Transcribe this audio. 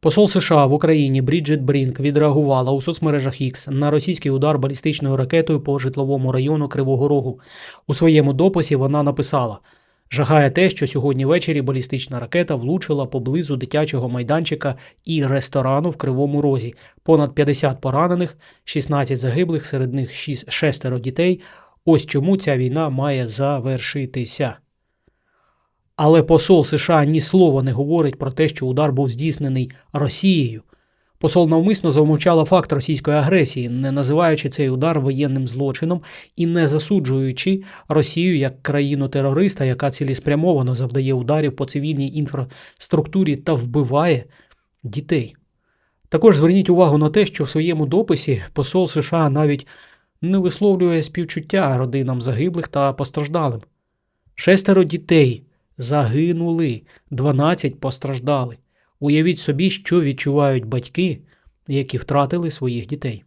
Посол США в Україні Бріджит Брінк відреагувала у соцмережах X на російський удар балістичною ракетою по житловому району Кривого Рогу. У своєму дописі вона написала: Жахає те, що сьогодні ввечері балістична ракета влучила поблизу дитячого майданчика і ресторану в Кривому Розі. Понад 50 поранених, 16 загиблих, серед них 6, шестеро дітей. Ось чому ця війна має завершитися. Але посол США ні слова не говорить про те, що удар був здійснений Росією. Посол навмисно замовчала факт російської агресії, не називаючи цей удар воєнним злочином і не засуджуючи Росію як країну-терориста, яка цілеспрямовано завдає ударів по цивільній інфраструктурі та вбиває дітей. Також зверніть увагу на те, що в своєму дописі посол США навіть не висловлює співчуття родинам загиблих та постраждалим. Шестеро дітей загинули, 12 постраждали. Уявіть собі, що відчувають батьки, які втратили своїх дітей.